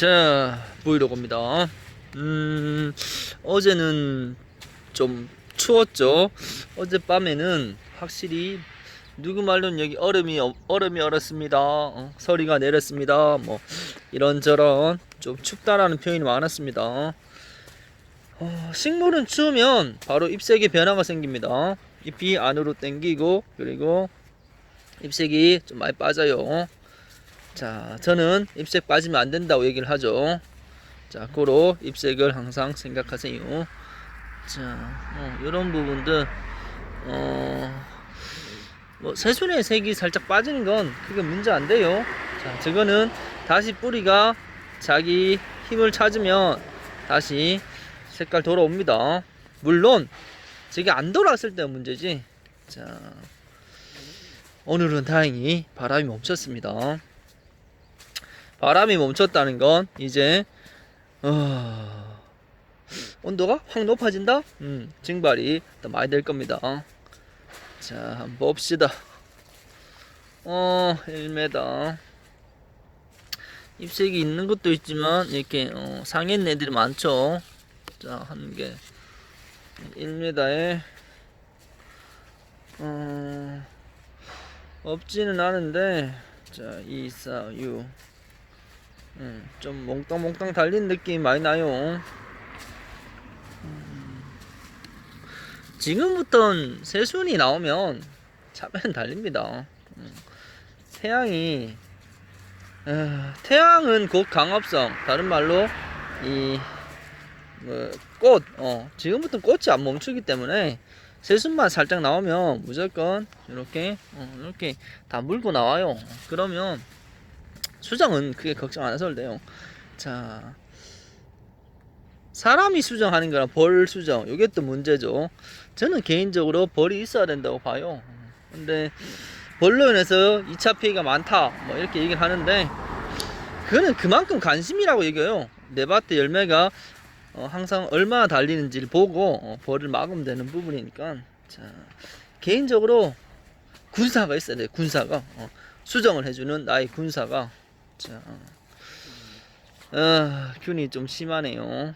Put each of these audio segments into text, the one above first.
자, 브이로그입니다. 음, 어제는 좀 추웠죠. 어젯밤에는 확실히 누구 말로는 여기 얼음이 어- 얼음이 얼었습니다. 어, 서리가 내렸습니다. 뭐 이런저런 좀 춥다라는 표현이 많았습니다. 어, 식물은 추우면 바로 잎색에 변화가 생깁니다. 잎이 안으로 당기고 그리고 잎색이 좀 많이 빠져요. 자, 저는 잎색 빠지면 안 된다고 얘기를 하죠. 자, 고로 잎색을 항상 생각하세요. 자, 어, 이런 부분들, 어, 뭐, 새순의 색이 살짝 빠지는 건 크게 문제 안 돼요. 자, 저거는 다시 뿌리가 자기 힘을 찾으면 다시 색깔 돌아옵니다. 물론, 저게 안 돌아왔을 때 문제지. 자, 오늘은 다행히 바람이 멈췄습니다. 바람이 멈췄다는 건 이제 어... 온도가 확 높아진다? 음, 증발이 더 많이 될 겁니다. 자, 한번 봅시다. 어, 1m. 잎색이 있는 것도 있지만 이렇게 어, 상했는 애들이 많죠. 자, 한 개. 1m에 어, 없지는 않은데 자, 2, 4, 6 음, 좀 몽땅몽땅 달린 느낌이 많이 나요. 음, 지금부턴 새순이 나오면 차면 달립니다. 음, 태양이 에, 태양은 곧 강압성 다른 말로 이 뭐, 꽃, 어, 지금부터 꽃이 안 멈추기 때문에 새순만 살짝 나오면 무조건 이렇게 어, 이렇게 다 물고 나와요. 그러면 수정은 크게 걱정 안 하셔도 돼요. 자, 사람이 수정하는 거랑 벌 수정, 이게 또 문제죠. 저는 개인적으로 벌이 있어야 된다고 봐요. 근데 벌로 인해서 2차 피해가 많다, 뭐 이렇게 얘기를 하는데, 그거는 그만큼 관심이라고 얘기해요. 내 밭에 열매가 어, 항상 얼마나 달리는지를 보고 어, 벌을 막으면 되는 부분이니까. 자, 개인적으로 군사가 있어야 돼요. 군사가 어, 수정을 해주는 나의 군사가 자, 아, 균이 좀 심하네요.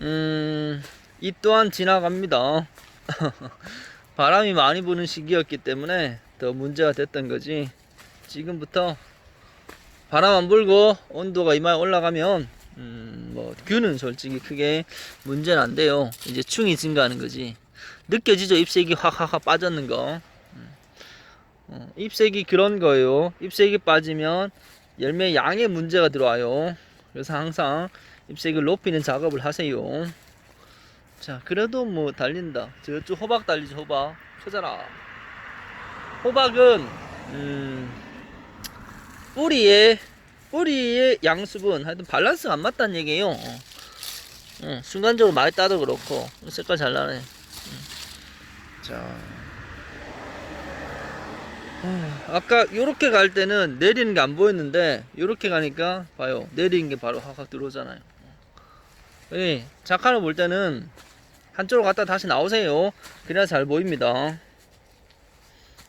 음, 이 또한 지나갑니다. 바람이 많이 부는 시기였기 때문에 더 문제가 됐던 거지. 지금부터 바람 안 불고 온도가 이마에 올라가면 음, 뭐 균은 솔직히 크게 문제는 안 돼요. 이제 충이 증가하는 거지. 느껴지죠? 잎색이 확확확 빠졌는 거. 어, 잎색이 그런 거예요. 잎색이 빠지면 열매 양에 문제가 들어와요. 그래서 항상 잎색을 높이는 작업을 하세요. 자, 그래도 뭐 달린다. 저쪽 호박 달리죠, 호박. 크잖아. 호박은 음, 뿌리에 뿌리의 양수분 하여튼 밸런스가 안 맞다는 얘기예요. 어. 어, 순간적으로 많이 따도 그렇고 색깔 잘 나네. 음. 자. 아까 요렇게 갈 때는 내리는 게 안 보였는데 요렇게 가니까 봐요. 내리는 게 바로 확확 들어오잖아요. 예, 작가를 볼 때는 한쪽으로 갔다 다시 나오세요. 그래야 잘 보입니다.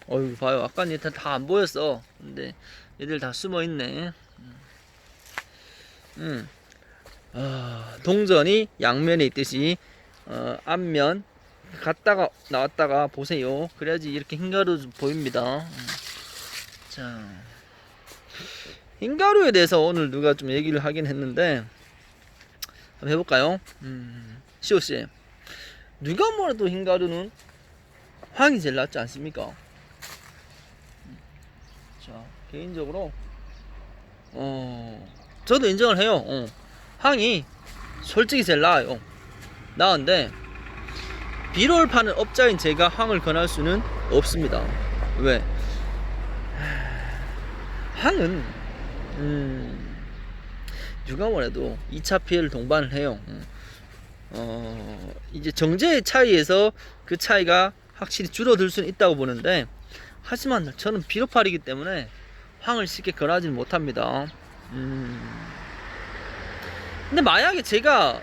어휴 봐요. 아까 얘들 다 안 보였어. 근데 얘들 다 숨어 있네. 음. 아, 동전이 양면에 있듯이 어, 앞면 갔다가 나왔다가 보세요. 그래야지 이렇게 흰가루 보입니다. 음. 자, 흰가루에 대해서 오늘 누가 좀 얘기를 하긴 했는데 한번 해볼까요? 음, 시오 씨, 누가 뭐래도 흰가루는 황이 제일 낫지 않습니까? 음. 자, 개인적으로 어, 저도 인정을 해요. 어, 황이 솔직히 제일 나아요. 나은데 비료를 파는 업자인 제가 황을 권할 수는 없습니다. 왜? 황은 음, 누가 뭐래도 2차 피해를 동반을 해요. 음. 어, 이제 정제의 차이에서 그 차이가 확실히 줄어들 수는 있다고 보는데 하지만 저는 비료팔이기 때문에 황을 쉽게 권하지는 못합니다. 음. 근데 만약에 제가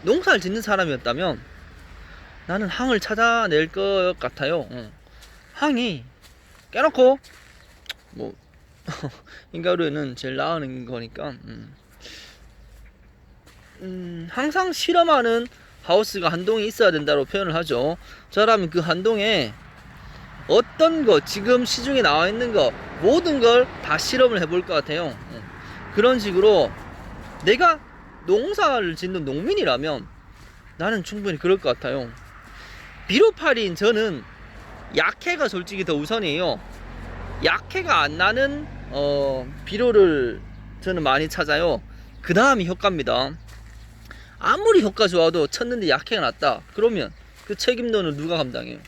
농사를 짓는 사람이었다면 나는 항을 찾아낼 것 같아요. 어. 항이 깨놓고 뭐 흰가루에는 제일 나은 거니까. 음. 음, 항상 실험하는 하우스가 한 동이 있어야 된다고 표현을 하죠. 저라면 그 한 동에 어떤 거 지금 시중에 나와 있는 거 모든 걸 다 실험을 해볼 것 같아요. 음. 그런 식으로 내가 농사를 짓는 농민이라면 나는 충분히 그럴 것 같아요. 비료팔이인 저는 약해가 솔직히 더 우선이에요. 약해가 안 나는 어, 비료를 저는 많이 찾아요. 그 다음이 효과입니다. 아무리 효과 좋아도 쳤는데 약해가 났다. 그러면 그 책임도는 누가 감당해요?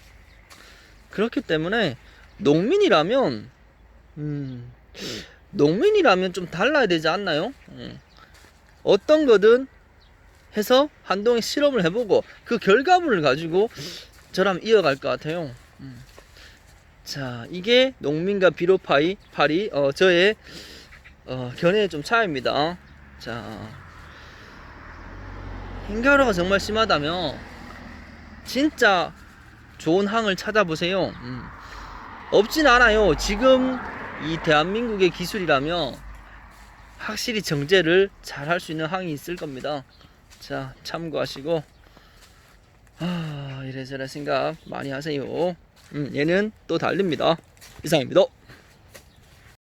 그렇기 때문에 농민이라면 음, 농민이라면 좀 달라야 되지 않나요? 음. 어떤 거든 해서 한동에 실험을 해보고 그 결과물을 가지고 저랑 이어갈 것 같아요. 음. 자, 이게 농민과 비료파이 파리 어, 저의 어, 견해의 좀 차이입니다. 자, 흰가루가 정말 심하다면 진짜 좋은 항을 찾아보세요. 음. 없진 않아요. 지금 이 대한민국의 기술이라면 확실히 정제를 잘 할 수 있는 항이 있을 겁니다. 자, 참고하시고 아, 이래저래 생각 많이 하세요. 음, 얘는 또 달립니다. 이상입니다.